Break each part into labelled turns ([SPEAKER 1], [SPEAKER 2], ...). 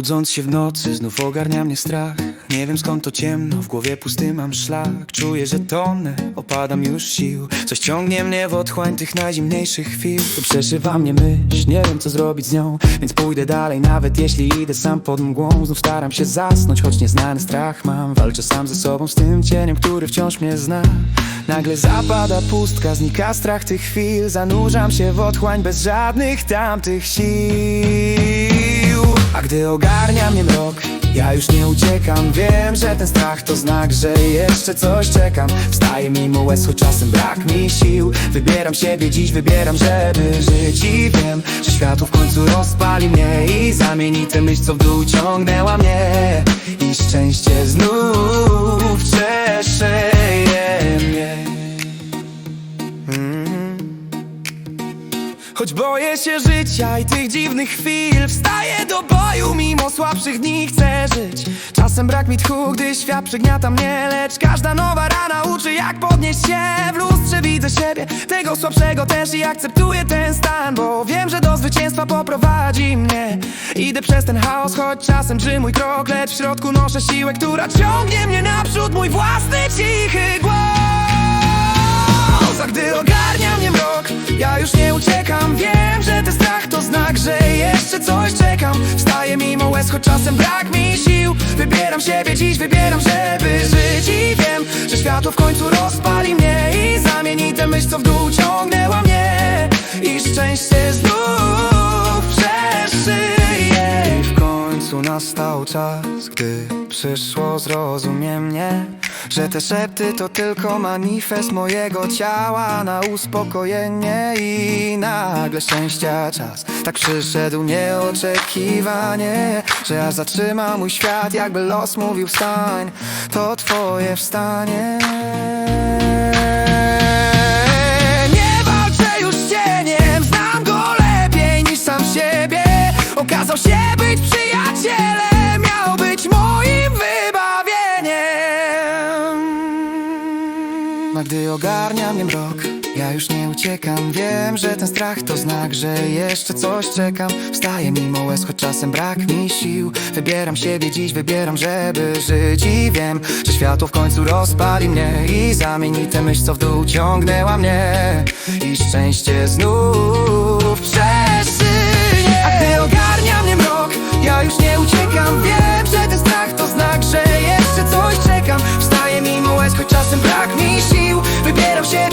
[SPEAKER 1] Budząc się w nocy, znów ogarnia mnie strach. Nie wiem skąd to ciemno, w głowie pusty mam szlak. Czuję, że tonę, opadam już sił. Coś ciągnie mnie w otchłań tych najzimniejszych chwil. To przeszywa mnie myśl, nie wiem co zrobić z nią. Więc pójdę dalej, nawet jeśli idę sam pod mgłą. Znów staram się zasnąć, choć nieznany strach mam. Walczę sam ze sobą, z tym cieniem, który wciąż mnie zna. Nagle zapada pustka, znika strach tych chwil. Zanurzam się w otchłań bez żadnych tamtych sił A gdy ogarnia mnie mrok ja już nie uciekam, wiem, że ten strach to znak, że jeszcze coś czekam. Wstaję mimo łez, choć czasem brak mi sił. Wybieram siebie dziś, wybieram, żeby żyć. I wiem, że światło w końcu rozpali mnie I zamieni tę myśl, co w dół ciągnęła mnie. I szczęście znów Choć boję się życia i tych dziwnych chwil Wstaję do boju, mimo słabszych dni chcę żyć. Czasem brak mi tchu, gdy świat przygniata mnie Lecz każda nowa rana uczy jak podnieść się. W lustrze widzę siebie, tego słabszego też I akceptuję ten stan, bo wiem, że do zwycięstwa poprowadzi mnie. Idę przez ten chaos, choć czasem czy mój krok Lecz w środku noszę siłę, która ciągnie mnie naprzód. Mój własny cichy głos coś czekam. Wstaję mimo łez, choć czasem brak mi sił. Wybieram siebie dziś, wybieram, żeby żyć. I wiem, że światło w końcu rozpali mnie I zamieni tę myśl, co w dół ciągnęła mnie. I szczęście znów w końcu nastał czas, gdy przyszło zrozumienie Że te szepty to tylko manifest mojego ciała Na uspokojenie i nagle szczęścia czas. Tak przyszedł nieoczekiwanie Że aż zatrzyma mój świat jakby los mówił wstań To twoje wstanie ogarnia mnie mrok, ja już nie uciekam. Wiem, że ten strach to znak, że jeszcze coś czekam. Wstaję mimo łez, choć czasem brak mi sił. Wybieram siebie dziś, wybieram, żeby żyć. I wiem, że światło w końcu rozpali mnie I zamieni tę myśl, co w dół ciągnęła mnie. I szczęście znów przeszyje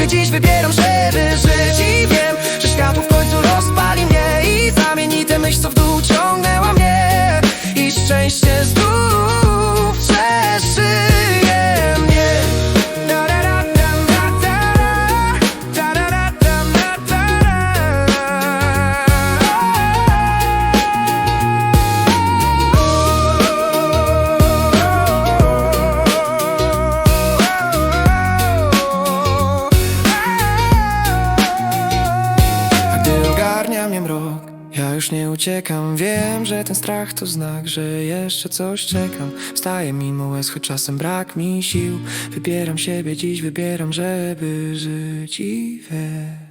[SPEAKER 1] dziś, wybieram, żeby Ja już nie uciekam. Wiem, że ten strach to znak Że jeszcze coś czekam. Wstaję mimo łez, choć czasem brak mi sił. Wybieram siebie dziś, wybieram, żeby żyć i wiem